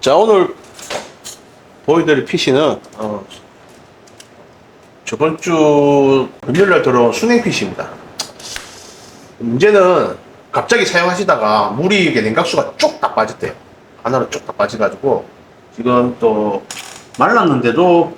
자 오늘 보여드릴 PC는 어, 저번 주 금요일날 들어온 순행 PC입니다. 문제는 갑자기 사용하시다가 물이 이게 냉각수가 쭉 다 빠졌대요. 하나로 쭉 다 빠져가지고 지금 또 말랐는데도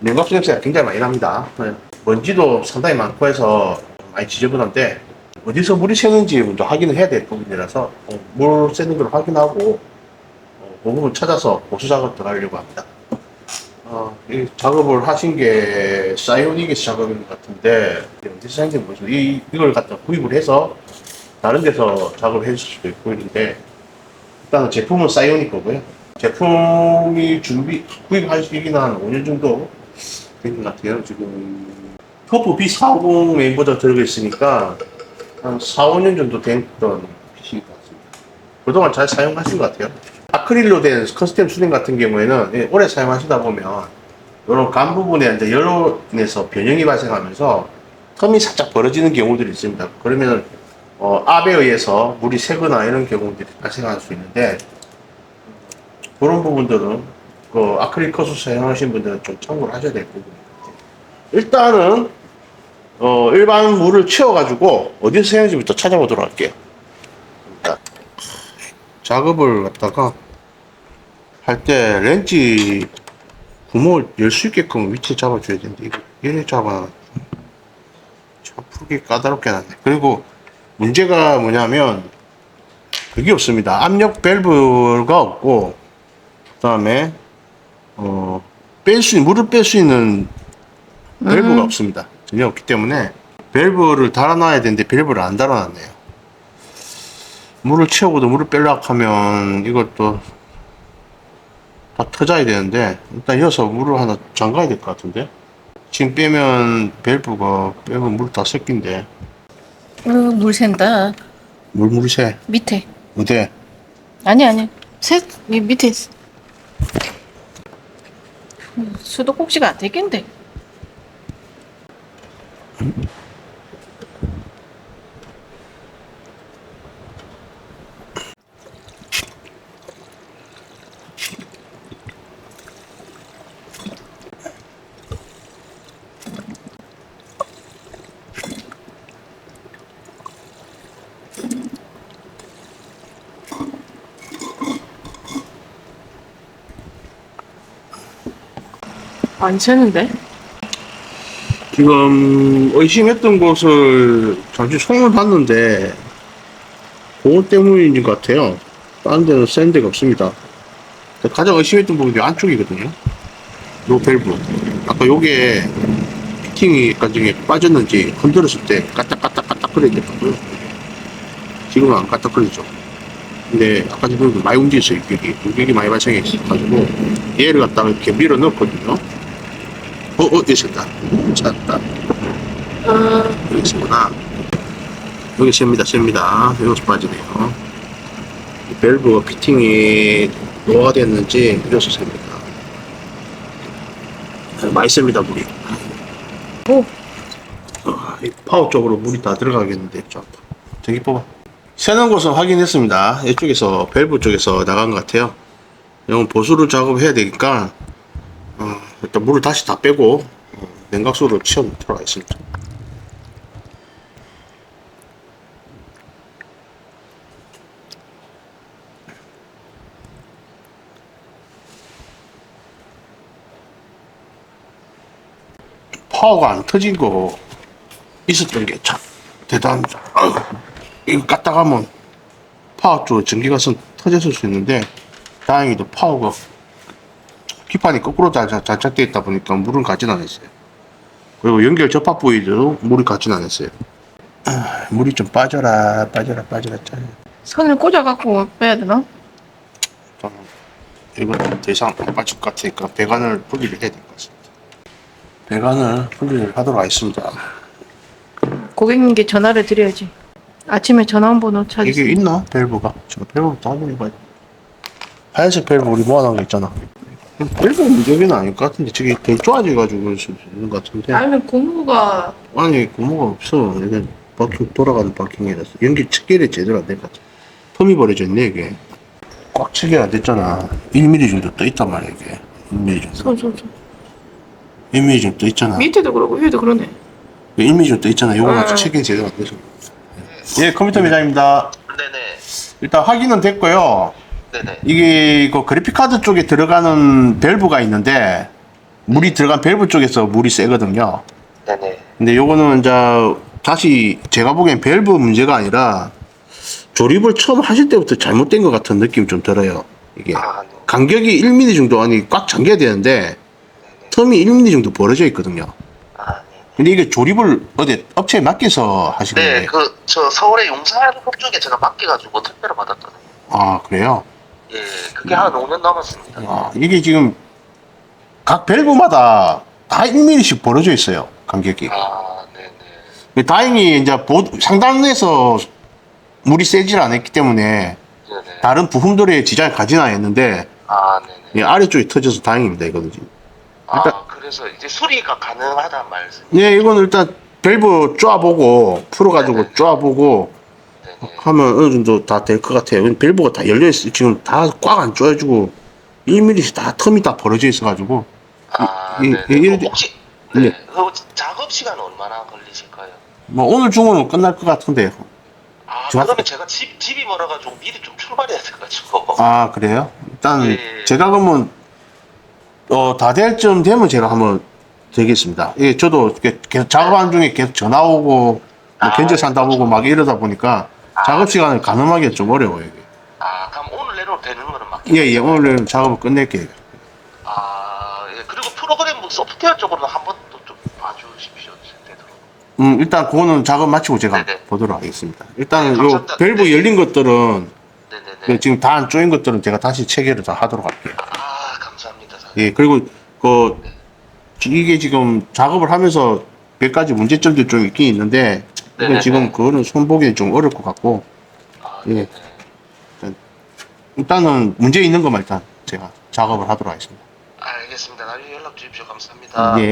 냉각수 냄새가 굉장히 많이 납니다. 네. 먼지도 상당히 많고 해서 많이 지저분한데 어디서 물이 새는지 먼저 확인을 해야 될 부분이라서 어, 물 새는 걸 확인하고 부분 찾아서 보수 작업 들어가려고 합니다. 어, 이 작업을 하신 게 사이오닉에서 작업인 것 같은데 어디서 하는지 모르겠어요. 이, 이걸 갖다 구입을 해서 다른 데서 작업을 해줄 수도 있고 있는데 일단은 제품은 사이오닉 거고요. 제품이 준비 구입하시기는 한 5년 정도 된 것 같아요. 지금 터프 B450 메인보드 들어가 있으니까 한 4, 5년 정도 됐던 PC인 것 같습니다. 그동안 잘 사용하신 것 같아요. 아크릴로 된 커스텀 수냉 같은 경우에는 예, 오래 사용하시다 보면 이런 간 부분에 이제 열로 인해서 변형이 발생하면서 텀이 살짝 벌어지는 경우들이 있습니다. 그러면 어, 압에 의해서 물이 새거나 이런 경우들이 발생할 수 있는데 그런 부분들은 그 아크릴 커스 사용하시는 분들은 좀 참고를 하셔야 될 같아요. 일단은 어, 일반 물을 채워가지고 어디서 사용하는지부터 찾아보도록 할게요. 자, 작업을 갖다가 할 때 렌치 구멍을 열 수 있게끔 위치에 잡아줘야 되는데 이거 이래 잡아 참 풀기 까다롭게 해놨네. 그리고 문제가 뭐냐면 그게 없습니다. 압력 밸브가 없고 그 다음에 어, 뺄 수, 물을 뺄 수 있는 밸브가 없습니다. 전혀 없기 때문에 밸브를 달아놔야 되는데 밸브를 안 달아놨네요. 물을 채우고도 물을 빼려고 하면 이것도 다 터져야 되는데 일단 이어서 물을 하나 잠가야 될 것 같은데 지금 빼면 밸브가 빼면 물 다 섞인데 어, 물 샌다. 물 물이 새 밑에. 어디 아니, 아니. 새, 이 밑에 있어. 음, 수도꼭지가 안 되겠는데. 안 새는데? 지금 의심했던 곳을 잠시 손을 봤는데 그거 때문인 것 같아요. 다른 데는 센 데가 없습니다. 가장 의심했던 부분이 안쪽이거든요. 요 밸브. 아까 요게 피팅이 나중에 빠졌는지 흔들었을 때 까딱까딱까딱 거리더라고요. 지금은 안 까딱거리죠. 근데 아까 전에 많이 움직였어요, 여기. 여기 많이 발생해가지고 얘를 갖다가 이렇게 밀어 넣었거든요. 어, 어, 있었다. 찾았다. 아, 여기 있구나. 여기 셉니다, 셉니다. 여기서 빠지네요. 이 밸브 피팅이 노화 됐는지 여기서 셉니다. 네, 많이 셉니다, 물이. 오. 아, 이 파워 쪽으로 물이 다 들어가겠는데, 자, 저기 뽑아. 새는 곳은 확인했습니다. 이쪽에서, 밸브 쪽에서 나간 것 같아요. 이건 보수를 작업해야 되니까, 어, 일단 물을 다시 다 빼고, 어, 냉각수를 채워놓도록 하겠습니다. 파워가 안 터진 거 있었던 게 참 대단합니다. 아유, 이거 깠다 가면 파워 쪽 전기가 선 터졌을 수 있는데 다행히도 파워가 기판이 거꾸로 잘- 잘- 장착되어 있다 보니까 물은 가진 않았어요. 그리고 연결 접합 부위도 물이 가진 않았어요. 아, 물이 좀 빠져라 빠져라 빠져라 짜요. 선을 꽂아갖고 빼야 되나? 일단 이건 더 이상 안 빠질 것 같으니까 배관을 분리를 해야 될 것 같습니다. 배관을 분리를 하도록 하겠습니다. 고객님께 전화를 드려야지. 아침에 전화번호 이게 찾으세요. 있나? 밸브가. 저 밸브부터 확인해봐야 돼. 하얀색 밸브 우리 모아놓은 거 있잖아. 밸브 문제는 아닐 것 같은데 저게 더 좋아져가지고 그럴 수 있는 것 같은데 아니면 고무가 아니 고무가 없어 이게 바퀴 돌아가는 바퀴이라서 연기 측결이 제대로 안된것 같아 텀이 버려져 있네 이게 꽉 체결 안 됐잖아. 1mm 정도 떠 있단 말이야, 이게. 1mm 정도. 손, 손, 손. 1mm 정도 떠 있잖아. 밑에도 그러고 위에도 그러네. 1mm 정도 떠 있잖아. 요건 음. 아직 체결 제대로 안 돼서. 예, 컴퓨터 매장입니다. 네네. 일단 확인은 됐고요. 네네. 이게 그 그래픽카드 쪽에 들어가는 밸브가 있는데 물이 들어간 밸브 쪽에서 물이 세거든요. 네네. 근데 요거는 이제 다시 제가 보기엔 밸브 문제가 아니라 조립을 처음 하실 때부터 잘못된 것 같은 느낌이 좀 들어요. 이게 아, 네. 간격이 1mm 정도 아니 꽉 잠겨야 되는데 텀이 1mm 정도 벌어져 있거든요. 아, 네. 근데 이게 조립을 어디 업체에 맡겨서 하시는 네, 거예요? 그, 저 서울의 용산협 쪽에 제가 맡겨가지고 택배를 받았거든요. 아 그래요? 예, 그게 한 5년 남았습니다. 아, 이게 지금 각 밸브마다 다 1mm씩 벌어져 있어요. 간격이. 아, 네네. 다행히 이제 보, 상단에서 물이 세질 않았기 때문에 네네. 다른 부품들의 지장이 가진 않았는데 아, 네네. 예, 아래쪽이 터져서 다행입니다. 이거는 지금. 아, 그래서 이제 수리가 가능하단 말씀. 예, 이거는 일단 밸브 쪼아보고 풀어가지고. 쪼아보고. 하면 어느 정도 다 될 것 같아요. 밸브가 다 열려 있어. 지금 다 꽉안 쪼아지고 1mm씩 다 텀이 다 벌어져 있어가지고 아. 이- 이- 그 혹시, 네. 네. 그 작업 시간 얼마나 걸리실까요? 뭐 오늘 중으로 끝날 것 같은데요. 아, 그러면 제가 집, 집이 멀어가지고 미리 좀 출발해야 돼가지고. 아 그래요? 일단 예. 제가 그러면 어, 다 될 쯤 되면 제가 한번 되겠습니다. 예, 저도 이렇게 계속 작업하는 중에 계속 전화 오고 뭐 아, 견적 산다 보고 막 이러다 보니까 아. 작업 시간을 가늠하기가 좀 어려워요. 이게. 아, 그럼 오늘 내로 되는 거는 막. 예, 예, 오늘 작업을 끝낼게요. 아, 예. 그리고 프로그램 뭐 소프트웨어 쪽으로는 한번 또 좀 봐주십시오. 되도록. 음, 일단 그거는 작업 마치고 제가 네네. 보도록 하겠습니다. 일단은 네, 요 감사합니다. 밸브 네. 열린 것들은 네네네. 그 지금 다 안 조인 것들은 제가 다시 체결을 다 하도록 할게요. 아, 감사합니다. 사장님. 예, 그리고 그 이게 지금 작업을 하면서 몇 가지 문제점도 좀 있긴 있는데 이건 네네네. 지금 그거는 손보기 좀 어려울 것 같고 아, 예. 네네. 일단은 문제 있는 것만 일단 제가 작업을 하도록 하겠습니다. 알겠습니다. 나중에 연락 주십시오. 감사합니다. 예.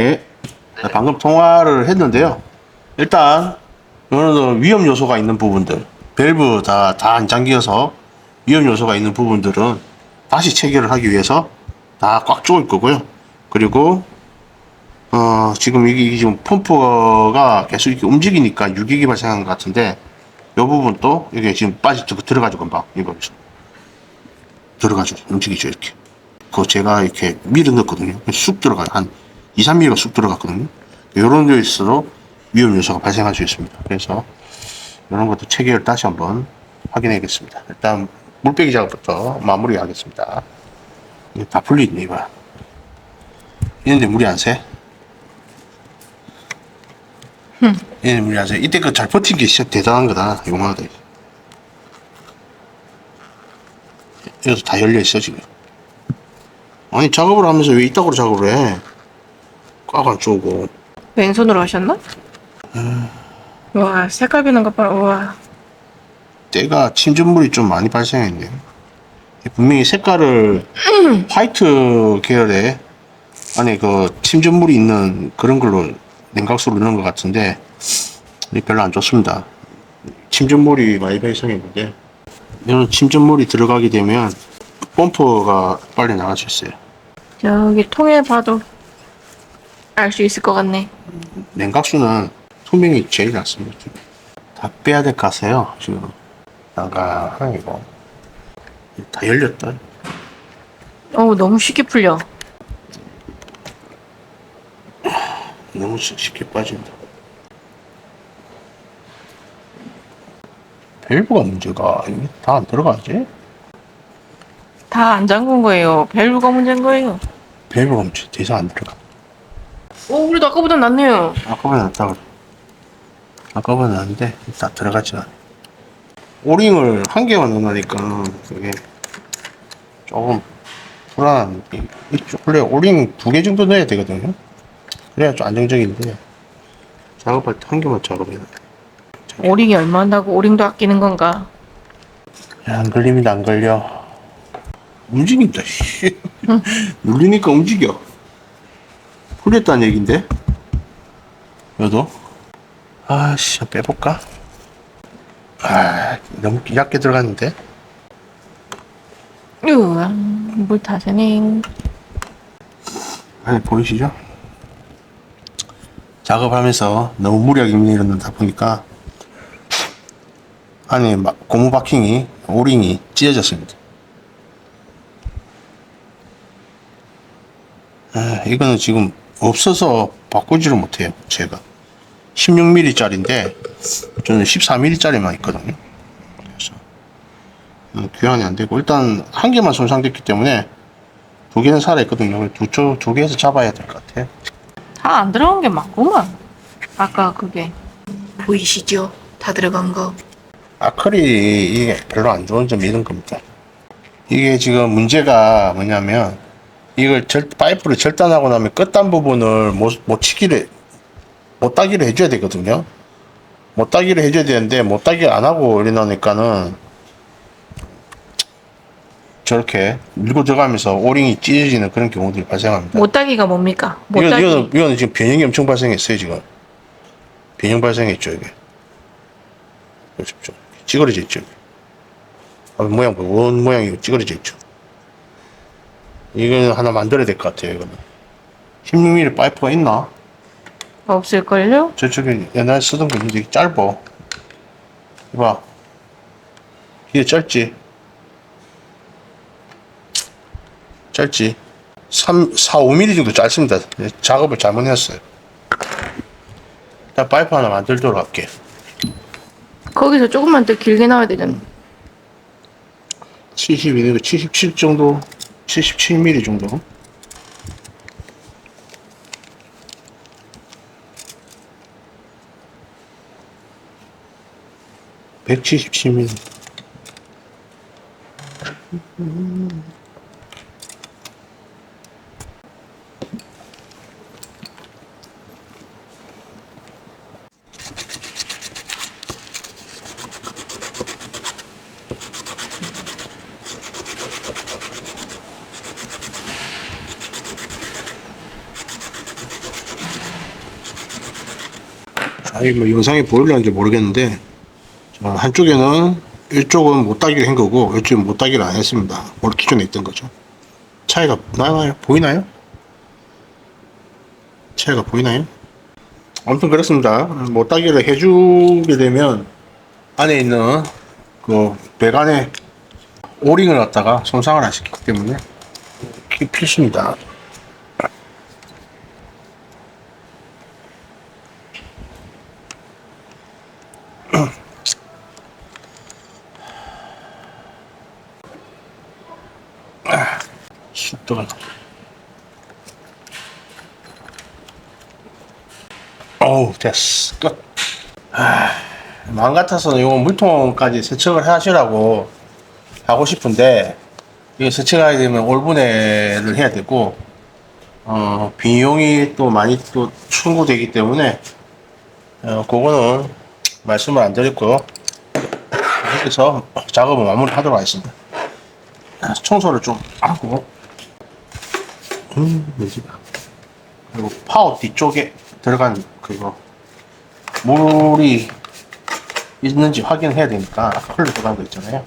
네네. 방금 통화를 했는데요. 일단 어느 위험 요소가 있는 부분들, 밸브 다다 안 잠겨서 위험 요소가 있는 부분들은 다시 체결을 하기 위해서 다 꽉 조일 거고요. 그리고 어 지금 이게, 지금 펌프가 계속 이렇게 움직이니까 유격이 발생한 것 같은데 이 부분도 이게 지금 빠지 들어가지고 금방 이거 들어가죠 움직이죠 이렇게. 그 제가 이렇게 밀어 넣었거든요. 쑥 들어가요. 한 2, 3mm가 쑥 들어갔거든요. 이런 데일수록 위험 요소가 발생할 수 있습니다. 그래서 이런 것도 체계를 다시 한번 확인해야겠습니다. 일단 물빼기 작업부터 마무리하겠습니다. 이거 다 풀리네, 이봐. 이런데 물이 안 새? 물이 안 새. 이때 그 잘 버틴 게 진짜 대단한 거다. 용하다. 여기서 다 열려 있어, 지금. 아니, 작업을 하면서 왜 이따구로 작업을 해? 꽉안 쪼고. 왼손으로 하셨나? 와, 색깔 변한 것 봐. 와. 때가 침전물이 좀 많이 발생했네요. 분명히 색깔을 화이트 계열의 안에 그 침전물이 있는 그런 걸로 냉각수로 넣은 것 같은데 별로 안 좋습니다. 침전물이 많이 발생했는데 이런 침전물이 들어가게 되면 펌프가 빨리 나갈 수 있어요. 저기 통에 봐도 알 수 있을 것 같네. 냉각수는 투명이 제일 낫습니다. 다 빼야 될것 같아요. 지금 나가이고 다 열렸다. 어우, 너무 쉽게 풀려. 너무 쉽- 쉽게 빠진다. 밸브가 문제가 다 안 들어가지? 다 안 잠근 거예요. 밸브가 문제인 거예요. 밸브가 문제 대서 안 들어가. 오, 그래도 아까보다 낫네요. 아까보다 낫다 그래. 아까보다 낫는데 다 들어가지 않아. 오링을 한 개만 넣으니까 그게 조금 불안한 게 있죠. 원래 오링 두 개 정도 넣어야 되거든요. 그래야 좀 안정적인데 작업할 때 한 개만 작업해야 돼. 오링이 얼마 한다고 오링도 아끼는 건가? 야, 안 걸립니다, 안 걸려. 움직인다, 씨. 눌리니까 움직여. 풀렸다는 얘긴데? 여도? 아씨, 빼볼까? 아, 너무 얇게 들어갔는데? 으아, 물 타세네. 아니 보이시죠? 작업하면서 너무 무리하게 밀어넣다 보니까 안에 막 고무 바킹이 오링이 찢어졌습니다. 아, 이거는 지금 없어서 바꾸지를 못해요. 제가 16mm 짜리인데 저는 14mm 짜리만 있거든요. 그래서 음, 교환이 안 되고 일단 한 개만 손상됐기 때문에 두 개는 살아 있거든요. 두, 쪽, 두 개에서 잡아야 될 것 같아요. 다 안 들어간 게 맞구만. 아까 그게. 보이시죠? 다 들어간 거. 아크릴이 이게 별로 안 좋은 점이 이런 겁니다. 이게 지금 문제가 뭐냐면 이걸 절, 파이프를 절단하고 나면 끝단 부분을 못, 못 치기를 못 따기를 해줘야 되거든요. 못 따기를 해줘야 되는데 못 따기 안 하고 이러니까는 저렇게 밀고 들어가면서 오링이 찢어지는 그런 경우들이 발생합니다. 못따기가 뭡니까? 이건, 못따기. 이거는, 이거는 지금 변형이 엄청 발생했어요, 지금. 변형 발생했죠, 이게. 보십시오. 찌그러져 있죠. 아, 모양, 봐. 원 모양이 찌그러져 있죠. 이거는 하나 만들어야 될 것 같아요, 이거는. 16mm 파이프가 있나? 없을걸요? 저쪽에 옛날에 쓰던 거 있는데 이게 짧어. 이봐. 이게 짧지? 짧지? 3, 4, 5mm 정도 짧습니다. 작업을 잘못했어요. 일단 파이프 하나 만들도록 할게. 거기서 조금만 더 길게 나와야 되잖아. 72, 77 정도? 77mm 정도? (177mm) 아니 뭐 영상에 보일런지 모르겠는데 저 한쪽에는 이쪽은 못 따기를 한 거고 이쪽은 못 따기를 안 했습니다. 원래 기존에 있던 거죠. 차이가 나나요? 보이나요? 차이가 보이나요? 아무튼 그렇습니다. 못 따기를 해주게 되면 안에 있는 그 배관에 오링을 갖다가 손상을 안 시키기 때문에 필수입니다. 쑥도가 어우 됐어. 끝. 아, 마음 같아서는 이거 물통까지 세척을 하시라고 하고 싶은데 이게 세척하게 되면 올분해를 해야 되고 어, 비용이 또 많이 또 충고되기 때문에 어, 그거는 말씀을 안 드렸고 그래서 작업을 마무리하도록 하겠습니다. 아, 청소를 좀 하고. 음. 그리고 파워 뒤쪽에 들어간 그거 물이 있는지 확인해야 되니까 아까 흘러 들어간 거 있잖아요.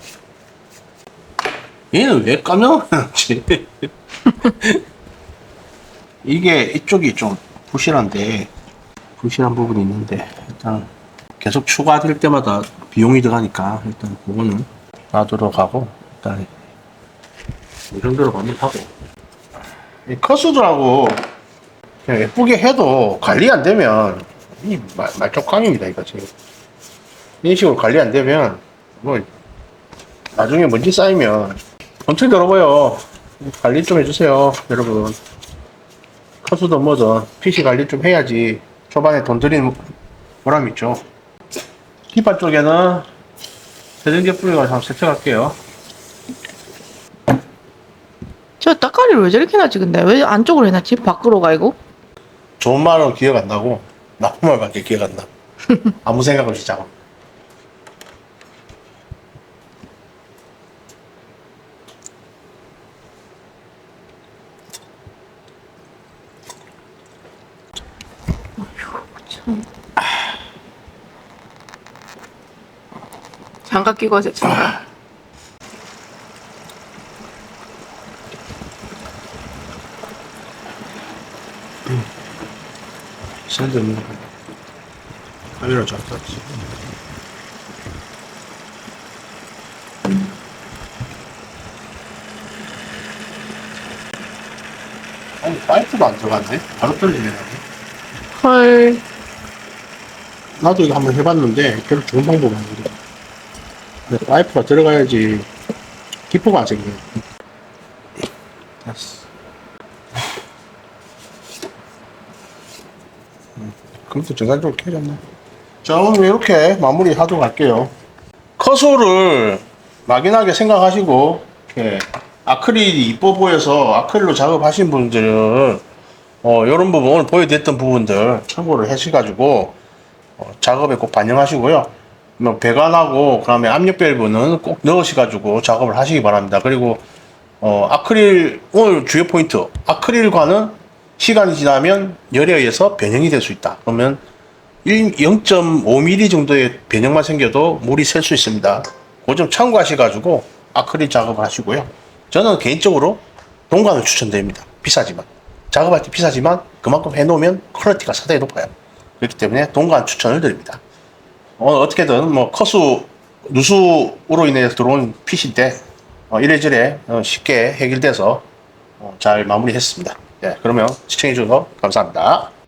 얘는 왜 까명하지? 이게 이쪽이 좀 부실한데 부실한 부분이 있는데 일단 계속 추가될 때마다 비용이 들어가니까 일단 그거는 놔두도록 하고 일단 이 정도로 마무리하고 이 커스들하고 그냥 예쁘게 해도 관리 안 되면 이 말- 말종깡입니다 이거 지금 이런 식으로 관리 안 되면 뭐 나중에 먼지 쌓이면 엄청 더러워요 관리 좀 해주세요 여러분 커스든 뭐든 PC 관리 좀 해야지 초반에 돈 들이는 보람 있죠 뒷판 쪽에는 세정제 뿌려가지고 한번 세척할게요 저 따까리를 왜 저렇게 놨지 근데? 왜 안쪽으로 해놨지? 밖으로 가이고? 좋은 말은 기억 안 나고 나쁜 말밖에 기억 안 나. 아무 생각 없이 작업. 장갑 끼고 하세요 장갑. 샌드는 카메라 잡다. 아니 파이프가 안 들어갔네. 바로 떨리네. 헐. 나도 이거 한번 해봤는데 별로 좋은 방법 아니거든. 근데 파이프가 들어가야지 기포가 안 생겨. 됐어. 음, 컴퓨터 정상적으로 켜졌네. 자 오늘 이렇게 마무리 하도록 할게요. 커소를 막연하게 생각하시고 이렇게 아크릴이 이뻐 보여서 아크릴로 작업하신 분들은 어, 이런 부분 오늘 보여드렸던 부분들 참고를 하셔가지고 어, 작업에 꼭 반영하시고요. 뭐 배관하고 그다음에 압력 밸브는 꼭 넣으셔가지고 작업을 하시기 바랍니다. 그리고 어, 아크릴 오늘 주요 포인트 아크릴과는 시간이 지나면 열에 의해서 변형이 될 수 있다. 그러면 1, 0.5mm 정도의 변형만 생겨도 물이 셀 수 있습니다. 그점 참고하셔가지고 아크릴 작업을 하시고요. 저는 개인적으로 동관을 추천드립니다. 비싸지만 작업할 때 비싸지만 그만큼 해놓으면 퀄리티가 상당히 높아요. 그렇기 때문에 동관 추천을 드립니다. 어, 어떻게든 뭐 커수 누수로 인해 들어온 핏인데 어, 이래저래 어, 쉽게 해결돼서 어, 잘 마무리했습니다. 네, 그러면 시청해주셔서 감사합니다.